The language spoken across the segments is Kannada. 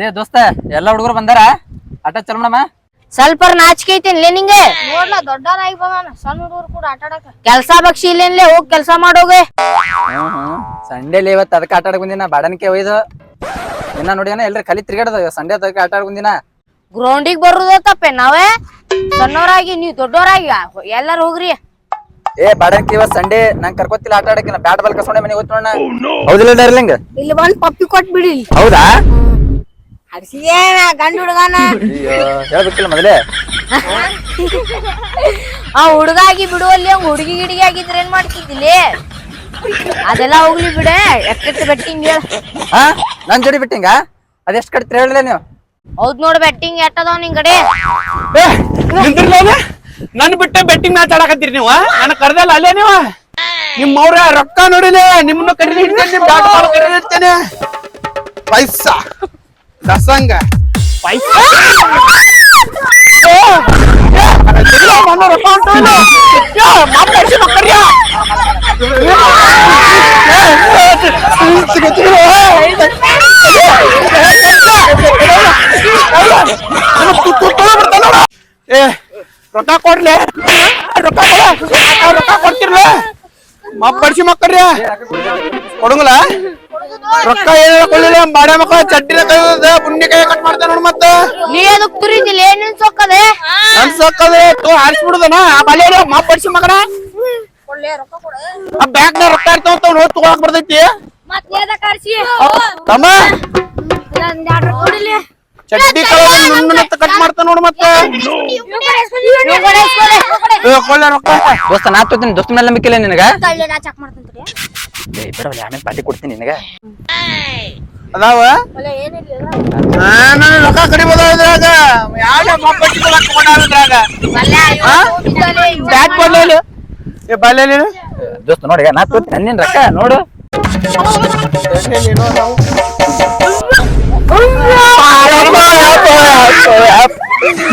ಲೇ ದೋಸ್ತ ಎಲ್ಲ ಹುಡುಗರು ಬಂದಾರ? ಆಟ ಚಲ್ ಮಾಡಮ್ಮ. ಸ್ವಲ್ಪ ನಾಚಿಕೆ ಐತೇನ್ಲೇ ನಿಂಗೆ? ನೋಡ್ಲ ದೊಡ್ಡವನಾಗಿ ಬಂದಾನ ಸಣ್ಣ ಹುಡುಗರು ಕೂಡ ಆಟಾಡಕ ಕೆಲ್ಸ ಬಕ್ಷಿ ಇಲ್ಲೇನ್ಲೇ ಹೋಗ್ ಕೆಲ್ಸ ಮಾಡೋಗೆ ಸಂಡೇಲಿ ಇವತ್ತು ಅದಕ್ಕೆ ಆಟ ಆಡಕ್ ಬಂದಿನ ಬಾಡನ್ಕೆ ಒಯ್ದು. ಇನ್ನ ನೋಡಿ ಎಲ್ರು ಕಲಿ ತಿರ್ಗಾಡದ ಸಂಡೇ ಅದಕ್ಕೆ ಆಟ ಆಡಕ್ ಬಂದಿನ. ಗ್ರೌಂಡಿಗೆ ಬರುದ ತಪ್ಪೆ ನಾವೇ? ಸಣ್ಣವರಾಗಿ ನೀವ್ ದೊಡ್ಡವರಾಗಿ ಎಲ್ಲಾರು ಹೋಗ್ರಿ. ಏ ಬಾಡನ್ಕೆ ಇವತ್ತು ಸಂಡೇ ನಂಗೆ ಕರ್ಕೊತಿಲ್ಲ ಆಟ ಆಡಕ್ಕೆ ಬ್ಯಾಟ್ ಬಾಲ್ ಕಸ್ಕೊಂಡೆ ಮನೆಗೆ ಹೋಗ್ತು ನೋಡ ಹೌದಿಲ್ಲ ಡರ್ಲಿಂಗ್? ಇಲ್ಲಿ ಬಂದ್ ಪಪ್ಪಿ ಕೊಟ್ಬಿಡಿ ಹೌದಾ? ಹಡ್ಸಿದೇನ ಗಂಡ ಹುಡುಗನ ಅಯ್ಯೋ ಹೇಳ್ಬೇಕಿಲ್ಲ ಮೊದಲೇ? ಆ ಹುಡುಗಾಗಿ ಬಿಡುವಲ್ಲಿ ಹಂಗ ಹುಡುಗಿ ಗಿಡಿಗೆ ಆಗಿದ್ರೆ ಏನ್ ಮಾಡ್ತಿದ್ದಿಲ್ಲಿ ಅದೆಲ್ಲ ಹೋಗ್ಲಿ ಬಿಡೆ ಎಷ್ಟು ಬೆಟ್ಟಿಂಗ್ ಹೇಳ. ಹಾ ನನ್ ಜೋಡಿ ಬಿಟ್ಟಿಂಗ ಅದೆಷ್ಟು ಕಟ್ತೀರ ಹೇಳಲೇ ನೀವು? ಹೌದ್ ನೋಡ್ ಬೆಟ್ಟಿಂಗ್ ಎಟ್ಟದವ್ ನಿನ್ ಕಡೆ? ನನ್ ಬಿಟ್ಟ ಬೆಟ್ಟಿಂಗ್ ಮ್ಯಾಚ್ ಆಡಕತ್ತೀರಿ ನೀವು ನನ್ನ ಕರ್ದಲ್ಲ ಅಲ್ಲೇ ನೀವು? ನಿಮ್ ಅವ್ರ ರೊಕ್ಕ ನೋಡಿಲೆ ನಿಮ್ಮನ್ನ ಕರೀಲಿ ನಿಮ್ ಬ್ಯಾಟ್ ಬಾಲ್ ಪೈಸಾ. ದಸಂಗ. ಏ, ರೊಕ್ಕ ಕೊಡ್ಲಿ. ರೊಕ್ಕ ರೊಕ್ಕ ಕೊಡ್ತಿರ್ಲ. ಮಕ್ಕಳಿಸಿ ಮಕ್ಕಳ್ರಿ. ಕೊಡಂಗಲ್ಲ. ರೊಕ್ಕ ಏನಿಲ್ಲ ಕೊಡ್ಲಿಲ್ಲ ಬಾಡ ಮಕ್ಕಳ ಚಡ್ಡಿನ ಕೈ ಪುಣ್ಯ ಕೈ ಕಟ್ ಮಾಡ್ತಾನ ನೋಡ್ ಮತ್ತ. ನೀ ಅದಕ್ ತುರಿದಿಲ್ಲ ಏನೇನ್ ಸೊಕ್ಕದೆ ಅನ್ಸಕ್ಕದೆ ತೋ ಹಾರಿಸ್ಬಿಡುದನ? ಆ ಬಲೆ ಮಾಪಡಿಸಿ ಮಗನ. ಆ ಬ್ಯಾಂಕ್ನ ರೊಕ್ಕ ಇರ್ತಾವ ನೋಡ್ ತಗೊಳಕ್ ಬರ್ತೈತಿ. ತಮ್ಮ. ಚಡ್ಡಿ ಕಟ್ ಮಾಡ್ತಾನ ನೋಡ್ ಮತ್ತೆ. ರೊಕ್ಕ. ದೋಸ್ತ ನಾ ತೋತೀನಿ ದೋಸ್ತ ಮೇಲೆ ನಂಬಿಕೆ ಇಲ್ಲ ನಿನಗ. ಬಿಡವಲ್ಲ ಆಮೇಲೆ ಪಾರ್ಟಿ ಕೊಡ್ತೀನಿ ನಿನಗ. ಅದಾವ? ನಾನು ರೊಕ್ಕ ಕಡಿಬೋದ ಇದ್ರಾಗ. ಯಾವ ತಗೊಂಡಾಗ ಬ್ಯಾಟ್ ಕೊಡ್ಲಿಲ್ಲ ಏ ಬಾಲ್ಯ ದೋಸ್ತ ನೋಡಿ ನಾ ನನ್ನೇನ್ ರೊಕ್ಕ? ನೋಡು.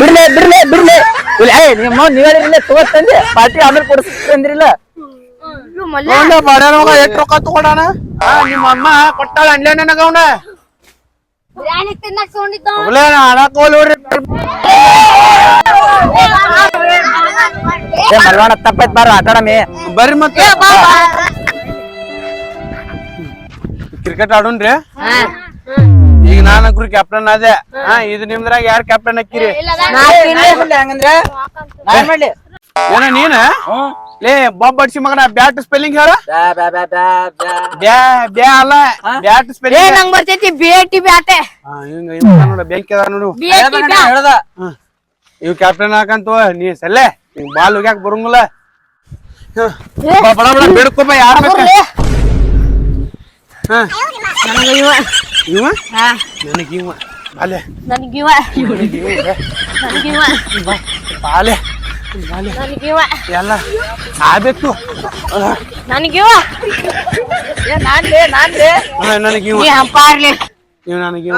ಬಿಡ್ಲೆ ಬಿಡ್ಲೆ ಬಿಡ್ಲೆ. ಇಲ್ಲ ಏ ನಿಮ್ಮ ನೀವೇ ಹೇಳಿರಲಿಲ್ಲ ತಗೋತಂದೆ ಪಾರ್ಟಿ ಆಮೇಲೆ ಕೊಡಿಸ್ತೀರಂದ್ರಿಲ್ಲ ಬಾಡ್ಯಾನ ಮಗ ಎಷ್ಟ್ ರೊಕ್ಕ ತಗೊಂಡಾನ? ನಿಮ್ಮ ಅಮ್ಮ ಕೊಟ್ಟಾಳ ಅನ್ಲೇ ನನಗ ಅವನ ಬಿರಿಯಾನಿ ತಿನ್ನಕ್ ತಗೊಂಡಿದ್ದ. ಮಲ್ವಾಣ ತಪ್ಪೈತ್ ಬಾರ ಆಟಾಡಮಿ ಬರ್ರಿ ಮತ್ತೆ. ಕ್ರಿಕೆಟ್ ಆಡೋಣ್ರಿ ಈಗ ನಾನು ಅಂಕ್ರು ಕ್ಯಾಪ್ಟನ್ ಅದೇ ಹಾ ಇದು ನಿಮ್ದ್ರಾಗ ಯಾರ್ ಕ್ಯಾಪ್ಟನ್ ಹಂಗಂದ್ರೆ ನಾ ಏನ್ ಮಾಡ್ಲಿ ಏನ ನೀನ? ಲೇ ಬಾಬ್ ಬಡ್ಸಿ ಮಗನ ಬ್ಯಾಟ್ ಸ್ಪೆಲ್ಲಿಂಗ್ ಹೇಳ. ಬ್ಯಾ ಬ್ಯಾ ಬ್ಯಾ ಬ್ಯಾ ಬ್ಯಾ. ಬ್ಯಾ ಬ್ಯಾ ಅಲ್ಲ ಬ್ಯಾಟ್ ಏ ಸ್ಪೆಲ್ಲಿಂಗ್ ನಂಗ್ ಬರ್ತೈತಿ ಟಿ ಬ್ಯಾಟೆ. ನೋಡ ಬೆಂಕಿ ಅದ ನೋಡು. ಹೇಳ್ದ ಹ್ಮ್. ಇವ್ ಕ್ಯಾಪ್ಟನ್ ಹಾಕಂತ ನೀ ಸಲ್ಲೆ ಹಿಂಗ್ ಬಾಲ್ ಹೋಗ್ಯಾಕ ಬರಂಗಿಲ್ಲ. ಹ್ಮ್. ಬಾ, ಬಡ ಬಡ ಬೇಡ್ಕೊಪ್ಪ ಯಾರ ಬೇಕ? ಹ. ಇವ. ಹಾ. ನನಗ್ ಇವ. ಬಾಲೆ. ನನಗಿವ ನನಗಿವ ಬಾಲೆ ಬಾಲೆ. ನನಗಿವ ಎಲ್ಲ ಆಗ್ಬೇಕು. ನನಗಿವ ನಾನ್ಲೇ ನಾನ್ಲೇ. ನನಗ್ ಇವ ನೀ ಹಂಪಾರ್ಲಿ ಇವ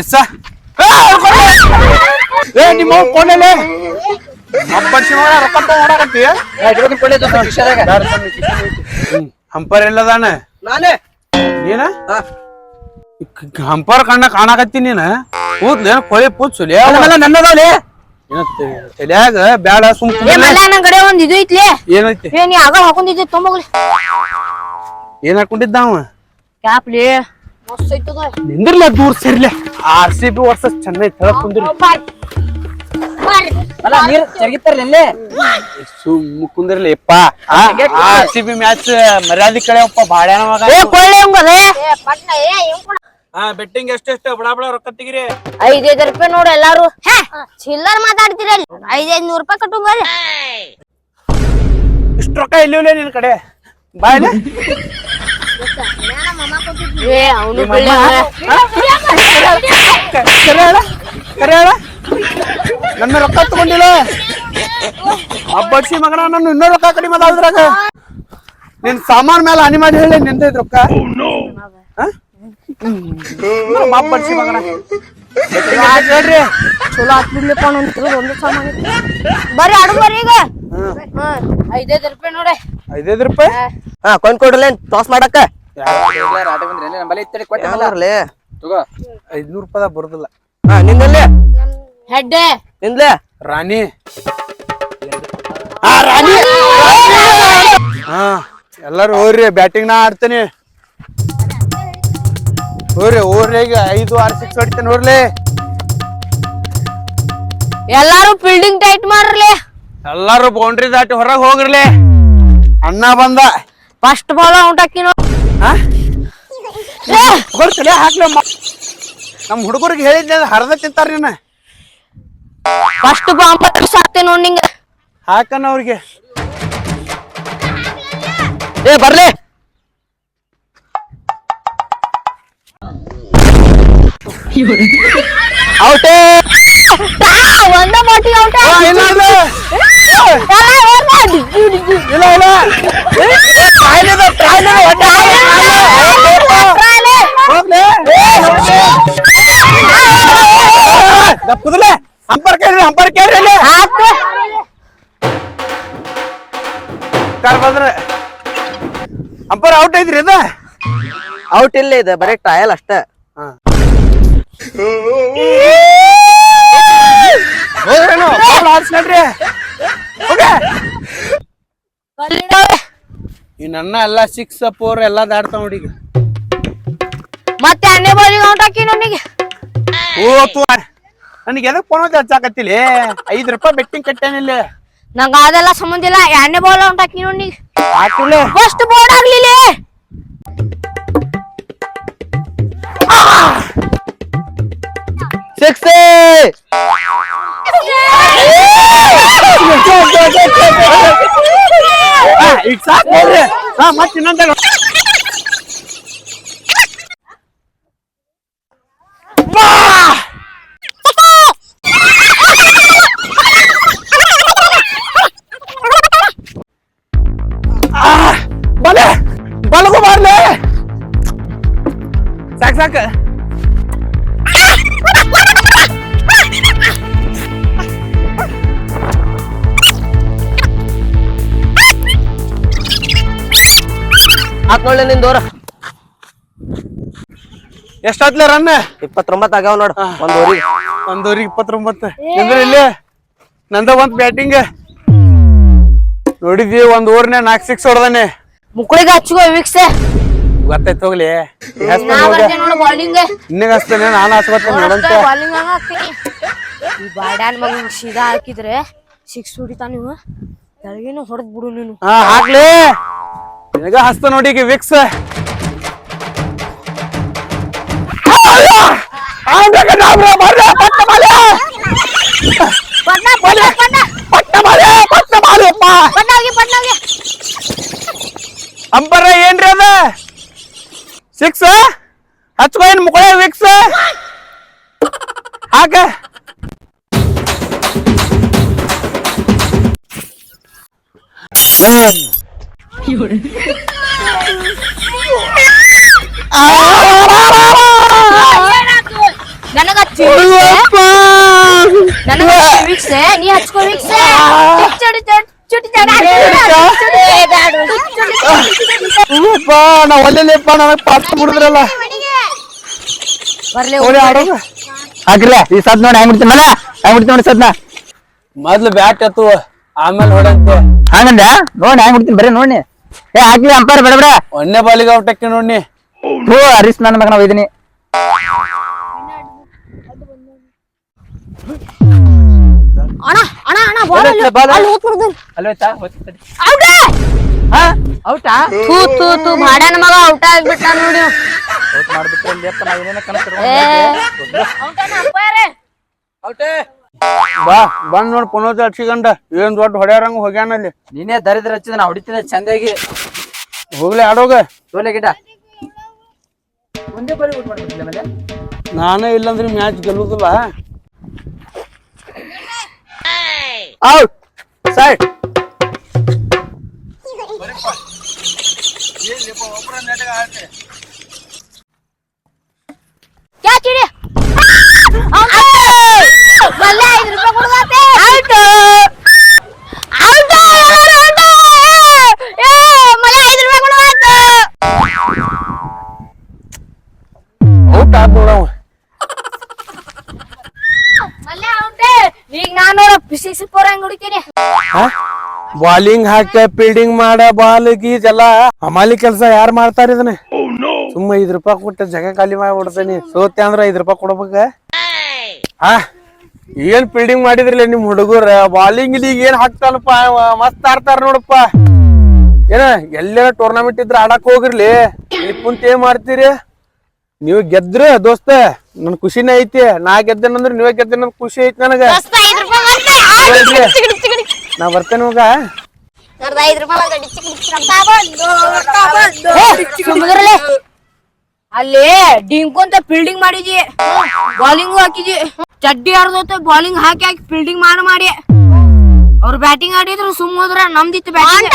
ಎಸ್ಸ ಏ ನಿಮ್ಮ ಹಂಪರ್ ಎಲ್ಲದಾನ ನಾನೇ. ನೀನ ಹಂಪರ್ ಕಣ್ಣ ಕಾಣಕತ್ತೀನಿ ನೀನ. ಕೂದ್ಲೇನ ಕೊಳಿ ಅವೆಲ್ಲ ನನ್ನದವ್ಲಿ ತಲ್ಯಾಗ ಬ್ಯಾಡ ಸುಮ್ ಏ ಮಲ್ಲ ನನ್ ಕಡೆ ಒಂದ್ ಇದು ಐತ್ಲೆ. ಏನೈತಿ? ಏ ನೀ ಆಗ ಹಾಕೊಂಡಿದ್ದೆ ತೊಂಬೋಗ್ಲಿ. ಏನ್ ಹಾಕೊಂಡಿದ್ದ ಅವ? ಕ್ಯಾಪ್ಲಿ. ಮಸ್ತ್ ಐತದ ನಿಂದ್ರಲ್ಲ ದೂರ ಸೇರ್ಲೆ. R C B versus Chennai ತಳ ಕುಂದ್ರಿ. ಅಲ್ಲ ನೀರ್ ಜರುಗಿತ್ತಾರಲ್ಲ ಇಲ್ಲೇ? ಸುಮ್ ಕುಂದ್ರಲಿ ಅಪ್ಪ ಆರ್ ಸಿ ಬಿ ಮ್ಯಾಚ್ ಮರ್ಯಾದೆ ಕಳೆಯಪ್ಪ ಬಾಳ್ಯಾನ ಮಗ ಏ ಕೊಳ್ಳೆ ಹಂಗದೆ. ಏ ಪಟ್ನ ಏ ಕೂಡ ಹಾ ಬೆಟ್ಟಿಂಗ್ ಎಷ್ಟೆಷ್ಟು ಬಡ ಬಡ ರೊಕ್ಕ ತೆಗಿರಿ. ಐದೈದು ರೂಪಾಯಿ ನೋಡು ಎಲ್ಲಾರು. ಹೇ ಚಿಲ್ಲರ್ ಮಾತಾಡ್ತೀರಲ್ಲ ಐದೈದ್ ನೂರ್ ರೂಪಾಯಿ ಕಟ್ಟುಂಗಲ್ಲ ಇಷ್ಟು ರೊಕ್ಕ ಎಲ್ಲಿವಲ್ಲ ನಿನ್ ಕಡೆ? ಬಾಯ್ ಏ ಅವನು ಕರೆ ಹೇಳ ಕರೆ ನನ್ನ ರೊಕ್ಕ ತಗೊಂಡಿಲ್ಲ. ಹಬ್ಬಡ್ಸಿ ಮಗನ ನಾನು ಇನ್ನೂ ರೊಕ್ಕ ಕಡಿಮೆ ಅದ್ರಾಗ ನಿನ್ ಸಾಮಾನ್ ಮೇಲೆ ಹನಿ ಮಾಡಿ ಹೇಳಿ ನಿಂತೈತ್ ರೊಕ್ಕ. ಮಗನ. ಹೇಳ್ರಿ? ಚಲೋ ಒಂದು ಸಾಮಾನು. ಬರ್ರಿ ಆಡು ಬರ್ರಿ ಈಗ. ಹ್ಮ್. ಐದೈದು ರೂಪಾಯಿ ನೋಡೆ. ಐದೈದು ರೂಪಾಯಿ? ಹಾ. ಕೊಂಡ್ ಟಾಸ್ ಮಾಡಕ್ಕ? ಐದ್ನೂರ್ ರೂಪಾಯಿ ಬರುದಿಲ್ಲ. ಹಾ ನಿಂದಲ್ಲೇ? ಹೆಡ್ಡೆ. ನಿಂದ್ಲೆ? ರಾಣಿ. ಆ ರಾಣಿ. ಹಾ ಎಲ್ಲಾರು ಹೋಗ್ರಿ ಬ್ಯಾಟಿಂಗ್ ನಾ ಆಡ್ತೇನೆ. ಹೋಗ್ರಿ ಈಗ ಐದು ಆರು ಸಿಕ್ಸ್ ಹೊಡಿತೇನೆ ಎಲ್ಲಾರು ಫೀಲ್ಡಿಂಗ್ ಟೈಟ್ ಮಾಡ್ರಲಿ ಎಲ್ಲಾರು ಬೌಂಡ್ರಿ ದಾಟಿ ಹೊರಗ್ ಹೋಗಿರ್ಲಿ. ಅಣ್ಣ ಬಂದ. ಫಸ್ಟ್ ಬಾಲ್ ಔಟ್ ಹಾಕಿ ಹಾ ಗೊತ್ತಲ್ಲ ಹಾಕ್ಲ ನಮ್ ಹುಡುಗರಿಗೆ ಹೇಳಿದ್ದೆ ಹರ್ದ ತಿಂತಾರ ನೀನು ಫಸ್ಟ್ ಬಾಂಬ್ ಸಾಕ್ತೆ ನೋಡಿ ನಿಂಗ. ಹಾಕನ ಅವ್ರಿಗೆ. ಏ ಬರ್ಲಿ. ಔಟೇ ಒಂದ ಔಟ್ ಇಲ್ಲ ಇಲ್ಲ. ಇಲ್ಲ ಇಲ್ಲ. ಒಟ್ಟ ಕೇಳ್ರಿ ಕೇಳ್ರಿ ಇಲ್ಲಿ. ಕಾರ್ ಬಂದ್ರೆ. ಅಂಪರ್ ಔಟ್ ಐತ್ರಿ ಅದ ಔಟ್ ಇಲ್ಲ ಇದು ಬರೀ ಟ್ರಯಲ್ ಅಷ್ಟ. ಹೋದ್ರೇನು? ಬಾಲ್ ಆಡ್ಸ್ಕೊಳ್ರಿ ಹೋಗೆ. ಈ ನನ್ನ ಎಲ್ಲ ಸಿಕ್ಸ್ ಫೋರ್ ಎಲ್ಲ ದಾಡ್ತಾವ ನೋಡಿ ಈಗ. ಮತ್ತೆ ಎರಡನೇ ಬಾಲಿಗೆ ಔಟ್ ಹಾಕಿ ನೋಡಿಗೆ ಓ ತು ನನಗೆ ಎದಕ್ ಫೋನ್ ಹಚ್ಚಾಕತ್ತಿಲಿ? ಐದ್ ರೂಪಾಯಿ ಬೆಟ್ಟಿಂಗ್ ಕಟ್ಟೇನಿಲ್ಲ ನಂಗ ಅದೆಲ್ಲ ಸಂಬಂಧ ಇಲ್ಲ. ಎಣ್ಣೆ ಬಾಲ್ ಔಟ್ ನೋಡಿ ಫಸ್ಟ್ ಬೋರ್ಡ್ ಆಗ್ಲಿಲ್ಲ. ಈಗ ಸಾಕು ನೋಡ್ರಿ ಹಾ ಮತ್ತೆ ಇನ್ನೊಂದ ಬಲೆ ಬಲಗು ಬರ್ಲೆ ಸಾಕ್ ಸಾಕ ಆತ್ ನೋಡ್ಲೆ ನಿನ್ ದೂರ ಎಷ್ಟಾತ್ಲೆ ರನ್? ಇಪ್ಪತ್ತೊಂಬತ್ತು ಆಗ್ಯಾವ ನೋಡು. ಒಂದ್ ಇಪ್ಪತ್ತೊಂಬತ್ತು. ಅಂದ್ರೆ ಇಲ್ಲಿ ನಂದ ಒಂದ್ ಬ್ಯಾಟಿಂಗ್ ನೋಡಿದ್ವಿ ಒಂದ್ ಊರ್ನೆ ನಾಕ್ ಸಿಕ್ಸ್ ಹೊಡ್ದಾನೆ. ಮುಕ್ಕಳಿಗೆ ಹಚ್ಕೋ ವಿಕ್ಸ್ ಗೊತ್ತಾಯ್ತು ಹೋಗ್ಲಿ. ನಾ ಬರ್ತೀನಿ ನೋಡು ಬಾಲಿಂಗ್ ಹಚ್ತಾನೆ ನಾನು ಹಚ್ಕೊತೀನಿ ನೋಡಂತ ಈ ಬಾಡ್ಯಾನ್ ಮಗ ಸೀದಾ ಹಾಕಿದ್ರೆ ಸಿಕ್ಸ್ ಹೊಡಿತಾ ನೀವು ತೆಳಗಿನ ಹೊಡೆದ್ ಬಿಡು ನೀನು. ಹಾ ಹಾಕ್ಲಿ. ನಿನಗ ಹಸ್ತ ನೋಡಿ ಈಗ ವಿಕ್ಸ್ ಅಂಬರ ಏನ್ರಿ ಅದ? ಸಿಕ್ಸ್ ಹಚ್ಕೋ ಏನ್ ಮುಗಳ ವಿಕ್ಸ್ ಹಾಕ ನನಗ ನನಗ ವೀಕ್ಷ ನೀ ಹಚ್ಕೋ ವೀಕ್ಷ ಚುಡಿ ಚುಡಿ ಅಪ್ಪ ನಾ ಒಲ್ಲೆಪ್ಪ ನನಗ್ ಪಾಸ್ ಬಿಡಿದ್ರಲ್ಲ. ಬರ್ಲಿ ಓಡಿ ಆಡೋದು ಹಾಕಿಲ್ಲ ಈ ಸದ್ ನೋಡಿ ಹೆಂಗ್ ಬಿಡ್ತೀನಿ ಮಲ ಹೆಂಗ್ ಬಿಡ್ತೀನಿ ನೋಡಿ ಸದ್ನ. ಮೊದ್ಲು ಬ್ಯಾಟ್ ಎತ್ತು ಆಮೇಲೆ ಹೊಡಂತೆ. ಹಂಗಂದ ನೋಡಿ ಹೆಂಗ್ ಬಿಡ್ತೀನಿ ಬರೀ ನೋಡಿ. ಏ ಆಗ್ಲಿ ಅಂಪೈರ್ ಬೇಡ ಬೇಡ. ಒಂದೇ ಬಾಲಿಗೆ ಔಟ್ ಹಾಕಿ ನೋಡಿ ಹೂ ಹರೀಶ್ ನನ್ನ ಮಗನ ಒಯ್ದಿನಿ. ಅಣ್ಣ ಅಣ್ಣ ಅಣ್ಣ ಬಾಲ್ ಅಲ್ಲಿ ಹೋಗ್ಬಿಡ್ದು ಅಲ್ವೈತಾ ಔಟ್ ಹಾ ಔಟಾ? ತೂ ತೂ ತೂ ಬಾಡ್ಯಾನ ಮಗ ಔಟ್ ಆಗ್ಬಿಟ್ಟ ನೋಡಿ. ಔಟ್ ಮಾಡ್ಬಿಟ್ರೆ ನಾ ಏನೇನ ಬಾ ಬಂದ್ ನೋಡ್ ಪುನೋದ್ ಹಚ್ಚಿಗಂಡ ಏನ್ ದೊಡ್ಡ ಹೊಡ್ಯಾರಂಗ ಹೋಗ್ಯಾನ ಅಲ್ಲಿ ನೀನೇ ದರಿದ್ರ ಹಚ್ಚಿದ ನಾ ಹೊಡಿತೀನಿ ಚಂದಾಗಿ. ಹೋಗ್ಲಿ ಆಡೋಗ. ತೋಲೆ ಗಿಡ. ಒಂದೇ ಬರೀ ಊಟ ಮಾಡ್ಬಿಟ್ಟಿಲ್ಲ ಮೇಲೆ ನಾನೇ ಇಲ್ಲಂದ್ರೆ ಮ್ಯಾಚ್ ಗೆಲ್ಲುದಿಲ್ಲ. ಔಟ್ ಸೈಡ್ ಕ್ಯಾ ಚಿಡಿ ಬಲ್ಲೆ ಐದು ರೂಪಾಯಿ ಕೊಡ್ಬಾತೆ ಔಟ್ ಔಟ್ ಔಟ್ ಏ ಮಲೆ ಐದು ರೂಪಾಯಿ ಕೊಡ್ಬಾತೆ ಔಟ ಆದ್ ನೋಡವ ಈಗ ನಾನು ನೋಡ ಪಿಸಿ ಪೋರ ಹೆಂಗ್ ಹೊಡಿತೀನಿ ಬಾಲಿಂಗ್ ಹಾಕ ಫೀಲ್ಡಿಂಗ್ ಮಾಡ ಬಾಲ್ ಗೀಜ್ ಎಲ್ಲ. ಹಮಾಲಿ ಕೆಲಸ ಯಾರು ಮಾಡ್ತಾರ ಇದನ್ನ? ಸುಮ್ಮ ಐದ್ ರೂಪಾಯಿ ಕೊಟ್ಟ ಜಗ ಖಾಲಿ ಮಾಡಿ ಬಿಡ್ತೇನಿ ಸೋತೆ ಅಂದ್ರ ಐದ್ ರೂಪಾಯಿ ಕೊಡ್ಬೇಕ? ಹಾ? ಏನ್ ಫೀಲ್ಡಿಂಗ್ ಮಾಡಿದ್ರಲ್ಲ ನಿಮ್ ಹುಡುಗರ ಬಾಲಿಂಗ್ ಲೀಗ್ ಏನ್ ಹಾಕ್ತಾನಪ್ಪ ಮಸ್ತ್ ಆಡ್ತಾರ ನೋಡಪ್ಪ ಏನ ಎಲ್ಲೇನ ಟೂರ್ನಮೆಂಟ್ ಇದ್ರೆ ಆಡಕ್ ಹೋಗಿರ್ಲಿ ಇಲ್ಲಿ ಕುಂತ ಏನ್ ಮಾಡ್ತೀರಿ ನೀವು ಗೆದ್ರ ದೋಸ್ತ ನನ್ ಖುಷಿನೇ ಐತಿ ನಾ ಗೆದ್ದೇನಂದ್ರ ನೀವೇ ಗೆದ್ದೇನ ಖುಷಿ ಐತಿ ನನಗ ನಾ ಬರ್ತೇನೆ ಹೋಗ ಅಲ್ಲಿ ಡಿಂಕು ಅಂತ ಫೀಲ್ಡಿಂಗ್ ಮಾಡಿದಿ ಬಾಲಿಂಗು ಹಾಕಿದಿ ಚಡ್ಡಿ ಆಡ್ದೋತ ಬಾಲಿಂಗ್ ಹಾಕಿ ಹಾಕಿ ಫೀಲ್ಡಿಂಗ್ ಮಾಡಿ ಮಾಡಿ. ಅವ್ರು ಬ್ಯಾಟಿಂಗ್ ಆಡಿದ್ರು ಸುಮ್ಮ ಹೋದ್ರ ನಮ್ದಿತ್ತು ಬ್ಯಾಟಿಂಗ್